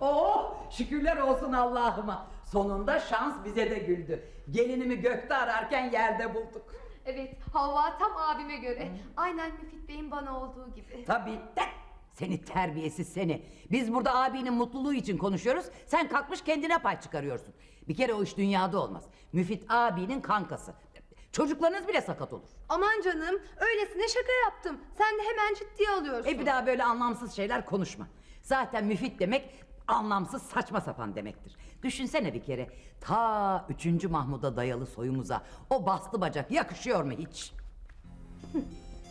Oh şükürler olsun Allah'ıma. Sonunda şans bize de güldü. Gelinimi gökte ararken yerde bulduk. Evet, Havva tam abime göre. Aynen Müfit Bey'in bana olduğu gibi. Tabii de seni terbiyesiz seni. Biz burada abinin mutluluğu için konuşuyoruz. Sen kalkmış kendine pay çıkarıyorsun. Bir kere o iş dünyada olmaz. Müfit abinin kankası. Çocuklarınız bile sakat olur. Aman canım, öylesine şaka yaptım. Sen de hemen ciddiye alıyorsun. E bir daha böyle anlamsız şeyler konuşma. Zaten müfit demek anlamsız saçma sapan demektir. Düşünsene bir kere ta 3. Mahmud'a dayalı soyumuza o bastı bacak yakışıyor mu hiç?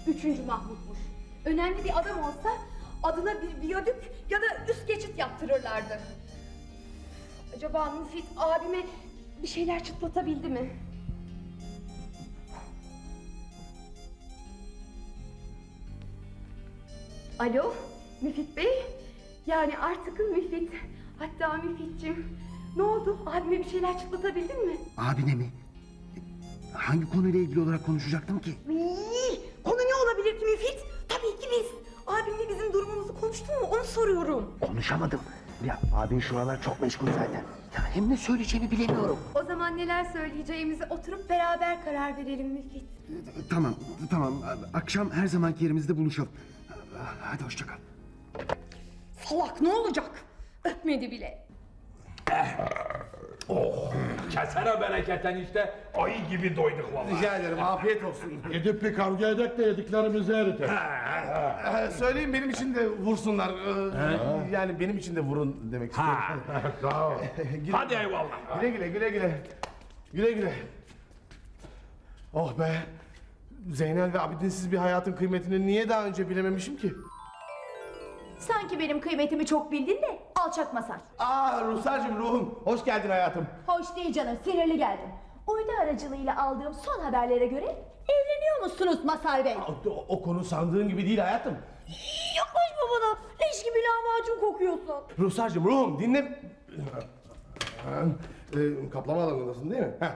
Üçüncü Mahmut'muş. Önemli bir adam olsa adına bir biyodük ya da üst geçit yaptırırlardı. Acaba Müfit abime bir şeyler çıtlatabildi mi? Alo, Müfit Bey? Yani artık Müfit. Hatta Müfit'cim. Ne oldu? Abime bir şeyler çıtlatabildin mi? Abine mi? Hangi konuyla ilgili olarak konuşacaktım ki? İyi, Konu ne olabilir ki Müfit? Tabii ki biz. Abimle bizim durumumuzu konuştun mu onu soruyorum. Konuşamadım. Ya abin şu aralar çok meşgul zaten. Ya hem ne söyleyeceğimi bilemiyorum. O zaman neler söyleyeceğimizi oturup beraber karar verelim Müfit. Tamam, tamam. Akşam her zamanki yerimizde buluşalım. Hadi hoşça kal. Salak ne olacak? Öpmedi bile. Kesene bereketen işte ayı gibi doyduk vallahi. Rica ederim afiyet olsun. Gidip bir kavga edek de yediklerimizi eritelim. Ee, söyleyin benim için de vursunlar. Ee, yani benim için de vurun demek istiyorum. Ha. Güle- Hadi eyvallah. Güle güle güle güle. Güle güle. Oh be. Zeynel ve Abidinsiz bir hayatın kıymetini niye daha önce bilememişim ki? Sanki benim kıymetimi çok bildin de alçak masar. Aa Ruhsar'cığım ruhum. Hoş geldin hayatım. Hoş değil canım sinirli geldim. Uydu aracılığıyla aldığım son haberlere göre evleniyor musunuz Masar Bey? O, o- o konu sandığın gibi değil hayatım. Yaklaşma bana leş gibi lahmacun kokuyorsun. Ruhsar'cığım ruhum dinle... Ee, kaplama alanındasın değil mi? Heh.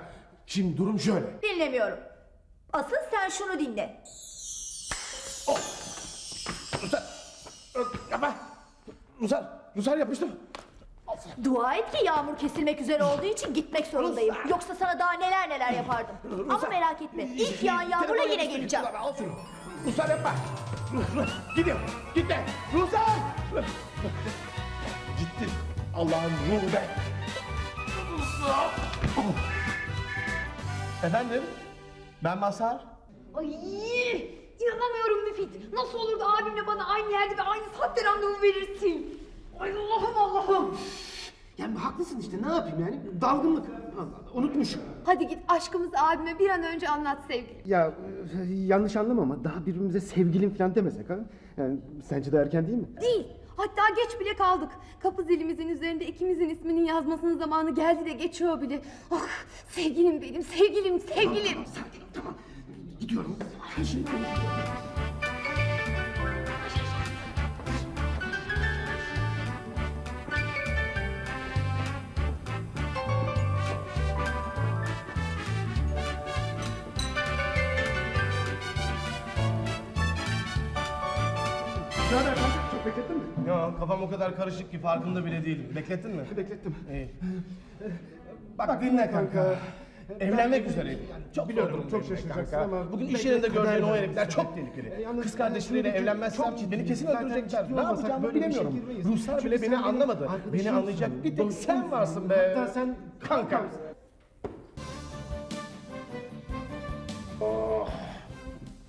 Şimdi durum şöyle. Dinlemiyorum. Asıl sen şunu dinle. Rusar! Rusar! Rusar yapıştım. Dua et ki yağmur kesilmek üzere olduğu için gitmek zorundayım. Yoksa sana daha neler neler yapardım. Ama merak etme ilk yağan yağmurla yine geleceğim. Rusar yapma. Gidiyorum. Gitme. Rusar! Gitti. Allah'ın nuru be. Efendim? Ben Masar. Ay inanamıyorum Müfit. Nasıl olur da abimle bana aynı yerde ve aynı saatte randevu verirsin? Ay Allah'ım Allah'ım. Yani haklısın işte ne yapayım yani dalgınlık. Unutmuşum. Hadi git aşkımızı abime bir an önce anlat sevgilim. Ya e, yanlış anlama ama daha birbirimize sevgilim falan demesek ha? Yani sence de erken değil mi? Değil. Hatta geç bile kaldık. Kapı zilimizin üzerinde ikimizin isminin yazmasının zamanı geldi de geçiyor bile. Ah sevgilim benim, sevgilim, sevgilim. Sakin ol tamam. Gidiyorum. Kanka? Çok beklettin mi? Ya kafam o kadar karışık ki farkında bile değilim. Beklettin mi? Beklettim. İyi. Bak, dinle kanka. Evlenmek üzereyim. çok biliyorum, çok şaşıracaksın kanka. ama Bugün iş yerinde gördüğün o herifler çok tehlikeli. Kız kardeşleriyle çok evlenmezsem ciddi, beni kesin öldürecekler. Ne olmasak yapacağım böyle bir işe bilemiyorum. Ruslar bile beni anlamadı. Beni anlayacak bir tek sen varsın be. Hatta sen Kanka.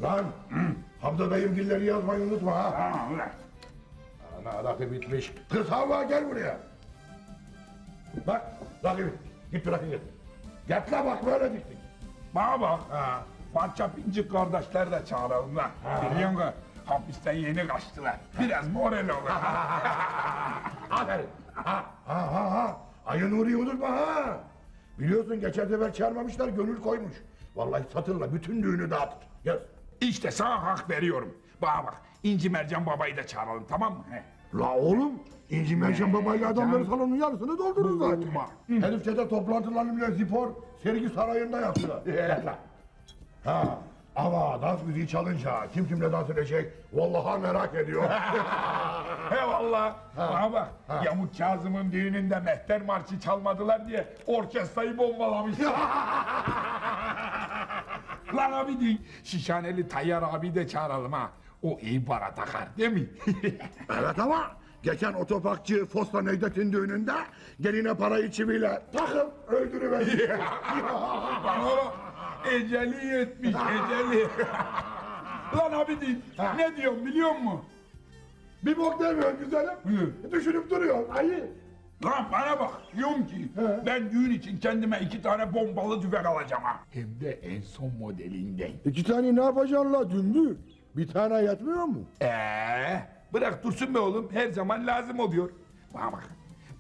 Lan Hamza dayım dilleri yazmayı unutma ha. Ana rakı bitmiş. Kız Havva gel buraya. Bak rakı git bir rakı git. Git la bak böyle diktik. Bana bak ha. Parça pincik kardeşler de çağıralım lan. Biliyor musun? Hapisten yeni kaçtılar. Biraz moral olur. Aferin. Ha ha ha ha. Ayı Nuri'yi unutma ha. Biliyorsun geçen sefer çağırmamışlar gönül koymuş. Vallahi satırla bütün düğünü dağıtır. Yaz. işte sana hak veriyorum. Bana bak. İnci Mercan babayı da çağıralım tamam mı? He. La oğlum, İnci Mercan babayla adamları salonun yarısını doldurur zaten. Herifçede toplantılarını bile spor sergi sarayında yaptılar. Ha, Ama dans müziği çalınca kim kimle dans edecek? Vallahi merak ediyor. He valla. Bana bak. Yamuk Kazım'ın düğününde mehter marşı çalmadılar diye orkestrayı bombalamış. Lan abi değil. Şişhaneli Tayyar abi de çağıralım ha. O iyi para takar değil mi? evet ama geçen otoparkçı Fosta Necdet'in düğününde geline parayı çiviyle takıp öldürüverdi. Bana. Eceli yetmiş eceli. Lan abi değil. Ne diyorum biliyor musun? Bir bok demiyor güzelim. Düşünüp duruyor. Ayı. Lan bana bak diyorum ki ben düğün için kendime iki tane bombalı tüfek alacağım ha. Hem de en son modelinden. İki tane ne yapacaksın la dümbük? Bir tane yetmiyor mu? Ee, bırak dursun be oğlum her zaman lazım oluyor. Bana bak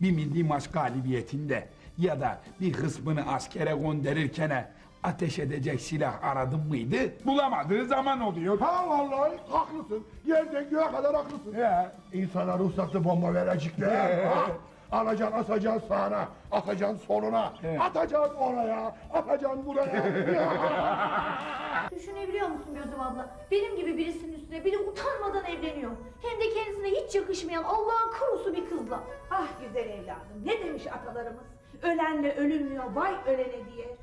bir milli maç galibiyetinde ya da bir kısmını askere gönderirken ateş edecek silah aradın mıydı? Bulamadığı zaman oluyor. Ha vallahi haklısın. Yerden göğe kadar haklısın. Ya. İnsana ruhsatlı bomba verecekler. ha? Alacaksın atacaksın sağına, atacaksın soluna, atacaksın oraya, atacaksın buraya. Düşünebiliyor musun Gözüm abla? Benim gibi birisinin üstüne biri utanmadan evleniyor. Hem de kendisine hiç yakışmayan Allah'ın kurusu bir kızla. Ah güzel evladım. Ne demiş atalarımız? Ölenle ölünmüyor, vay ölene diye.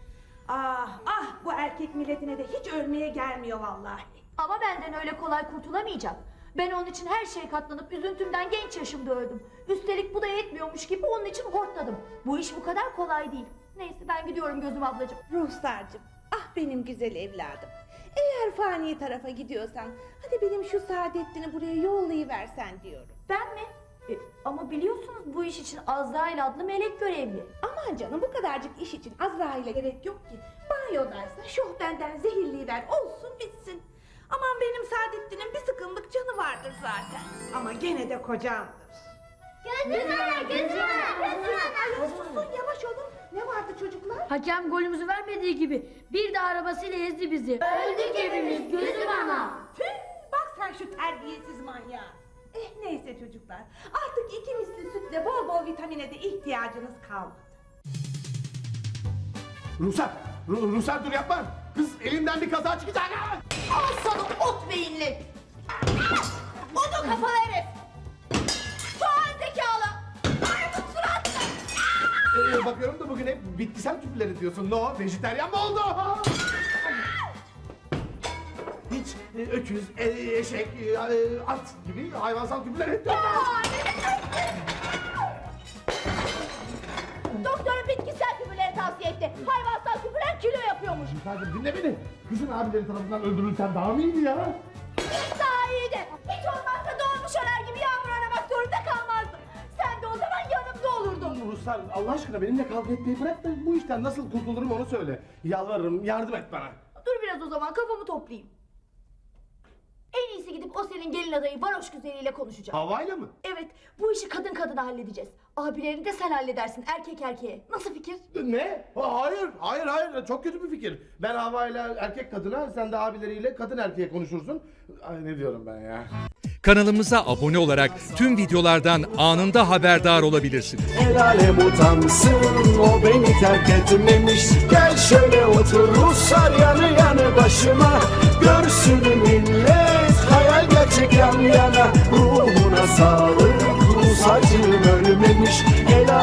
Ah ah bu erkek milletine de hiç ölmeye gelmiyor vallahi. Ama benden öyle kolay kurtulamayacak. Ben onun için her şeye katlanıp üzüntümden genç yaşımda öldüm. Üstelik bu da yetmiyormuş gibi onun için hortladım. Bu iş bu kadar kolay değil. Neyse ben gidiyorum Gözüm ablacığım. Ruhsarcığım, ah benim güzel evladım. Eğer fani tarafa gidiyorsan, hadi benim şu Saadettin'i buraya yollayıversen diyorum. Ben mi? E, ama biliyorsunuz bu iş için Azrail adlı melek görevli. Aman canım bu kadarcık iş için Azrail'e gerek yok ki. Banyodaysa şoh benden zehirliyiver olsun bitsin. Aman benim Saadettin'in bir sıkımlık canı vardır zaten. Ama gene de kocamdır. Gözüm ana, gözüm Ay, Susun yavaş olun. Ne vardı çocuklar? Hakem golümüzü vermediği gibi bir de arabasıyla ezdi bizi. Öldük hepimiz gözüm ana. Tüh, bak sen şu terbiyesiz manyağa. Eh neyse çocuklar. Artık iki misli sütle bol bol vitamine de ihtiyacınız kalmadı. Ruhsar, Ru- Ruhsar dur yapma. Kız elimden bir kaza çıkacak. ha! Al sana ot beyinli. Odun kafalı herif. Soğan zekalı. Armut suratlı. Ee, bakıyorum da bugün hep bitkisel küpleri diyorsun. No, vejeteryan mı oldu? Hiç e, öküz, e, eşek, e, at gibi hayvansal küpler hep Doktorum bitkisel küpürleri tavsiye etti. Hayvansal küpürler kilo yapıyormuş. Sadece dinle beni. Kızın abileri tarafından öldürülsen daha mı iyiydi ya? Hiç daha iyiydi. Hiç olmazsa doğmuş arar gibi yağmur aramak zorunda kalmazdım. Sen de o zaman yanımda olurdun. Ruslar Allah aşkına benimle kavga etmeyi bırak da bu işten nasıl kurtulurum onu söyle. Yalvarırım yardım et bana. Dur biraz o zaman kafamı toplayayım. En iyisi gidip o senin gelin adayı varoş güzeliyle konuşacağım. Havayla mı? Evet, bu işi kadın kadına halledeceğiz. Abilerini de sen halledersin erkek erkeğe. Nasıl fikir? Ne? Ha, Hayır, hayır, hayır. Çok kötü bir fikir. Ben havayla erkek kadına, sen de abileriyle kadın erkeğe konuşursun. Ay ne diyorum ben ya? Kanalımıza abone olarak tüm videolardan anında haberdar olabilirsiniz. El alem utansın o beni terk etmemiş Gel şöyle otur Ruslar yanı yanı başıma Görsün millet hayal gerçek yan yana Ruhuna sağlık Rus acım ölmemiş El alem-